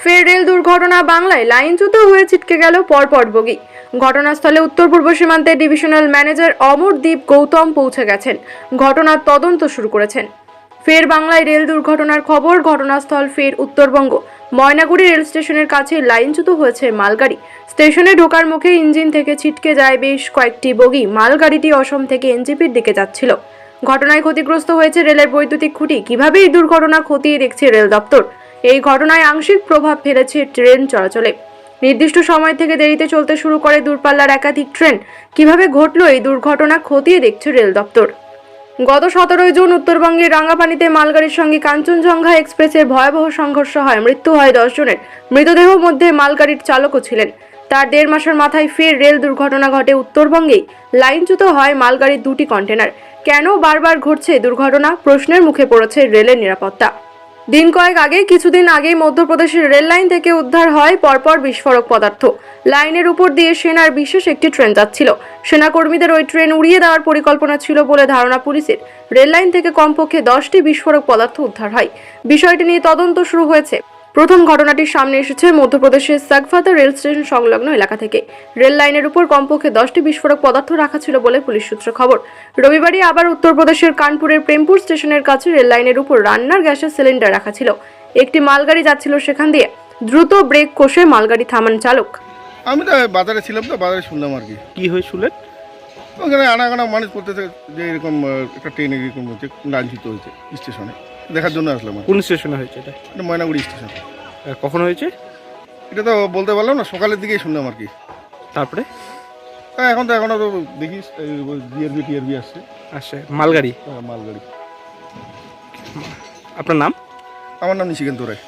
ফের রেল দুর্ঘটনা বাংলায় লাইনচ্যুত হয়ে ছিটকে গেল পরপর বগি। ঘটনাস্থলে উত্তর পূর্ব সীমান্তের ডিভিশনাল ম্যানেজার অমরদীপ গৌতম পৌঁছে গেছেন। ঘটনার তদন্ত শুরু করেছেন। ফের বাংলায় রেল দুর্ঘটনার খবর, ঘটনাস্থল ফের উত্তরবঙ্গ। ময়নাগুড়ি রেল স্টেশনের কাছে লাইনচ্যুত হয়েছে মালগাড়ি। স্টেশনে ঢোকার মুখে ইঞ্জিন থেকে ছিটকে যায় বেশ কয়েকটি বগি। মালগাড়িটি অসম থেকে এনজিপির দিকে যাচ্ছিল। ঘটনায় ক্ষতিগ্রস্ত হয়েছে রেলের বৈদ্যুতিক খুঁটি। কীভাবে এই দুর্ঘটনা খতিয়ে দেখছে রেল দপ্তর? এই ঘটনায় আংশিক প্রভাব ফেলেছে ট্রেন চলাচলে। নির্দিষ্ট সময় থেকে দেরিতে চলতে শুরু করে দূরপাল্লার একাধিক ট্রেন। কীভাবে ঘটলো এই দুর্ঘটনা খতিয়ে দেখছে রেল দপ্তর। গত সতেরোই জুন উত্তরবঙ্গের রাঙ্গাপানিতে মালগাড়ির সঙ্গে কাঞ্চনজঙ্ঘা এক্সপ্রেসের ভয়াবহ সংঘর্ষ হয়। মৃত্যু হয় দশ জনের। মৃতদেহ মধ্যে মালগাড়ির চালকও ছিলেন। তার দেড় মাসের মাথায় ফের রেল দুর্ঘটনা ঘটে উত্তরবঙ্গেই। লাইনচ্যুত হয় মালগাড়ির দুটি কন্টেনার কেন বারবার ঘটছে দুর্ঘটনা? প্রশ্নের মুখে পড়েছে রেলের নিরাপত্তা। দিন কয়েক আগে, কিছুদিন আগেই মধ্যপ্রদেশের রেল লাইন থেকে উদ্ধার হয় পরপর বিস্ফোরক পদার্থ। লাইনের উপর দিয়ে সেনার বিশেষ একটি ট্রেন যাচ্ছিল। সেনাকর্মীদের ওই ট্রেন উড়িয়ে দেওয়ার পরিকল্পনা ছিল বলে ধারণা পুলিশের। রেল লাইন থেকে কমপক্ষে দশটি বিস্ফোরক পদার্থ উদ্ধার হয়। বিষয়টি নিয়ে তদন্ত শুরু হয়েছে। প্রথম ঘটনাটির সামনে এসেছে মধ্যপ্রদেশের সাগফাতা রেল স্টেশন সংলগ্ন এলাকা থেকে। রেল লাইনের উপর কমপক্ষে দশটি বিস্ফোরক পদার্থ রাখা ছিল বলে পুলিশ সূত্রে খবর। রবিবারই আবার উত্তরপ্রদেশের কানপুরের প্রেমপুর স্টেশনের কাছে রেল লাইনের উপর রান্নার গ্যাসের সিলিন্ডার রাখা ছিল। একটি মালগাড়ি যাচ্ছিল সেখান দিয়ে। দ্রুত ব্রেক কষে মালগাড়ি থামান চালক। আমি তো বাজারে ছিলাম তো বাজারে শুনলাম আর কি। কি হয়ে শুনলেন ওখানে আনাগানা মানুষ করতেছে যে এরকম একটা ট্রেন এরকম হচ্ছে লাঞ্ছিত হয়েছে স্টেশনে। দেখার জন্য আসলাম আর। কি। কোন স্টেশনে হয়েছে এটা? এটা ময়নাগুড়ি স্টেশন। আর কখন হয়েছে? এটা তো বলতে পারলাম না সকালের দিকেই শুনলাম আর কি। তারপরে? হ্যাঁ, এখন তো এখনও তো দেখিস ডিআরবি টিআরবি আসছে। আসছে মালগাড়ি? আহ, মালগাড়ি। আপনার নাম? আমার নাম নিশিকান্ত রায়।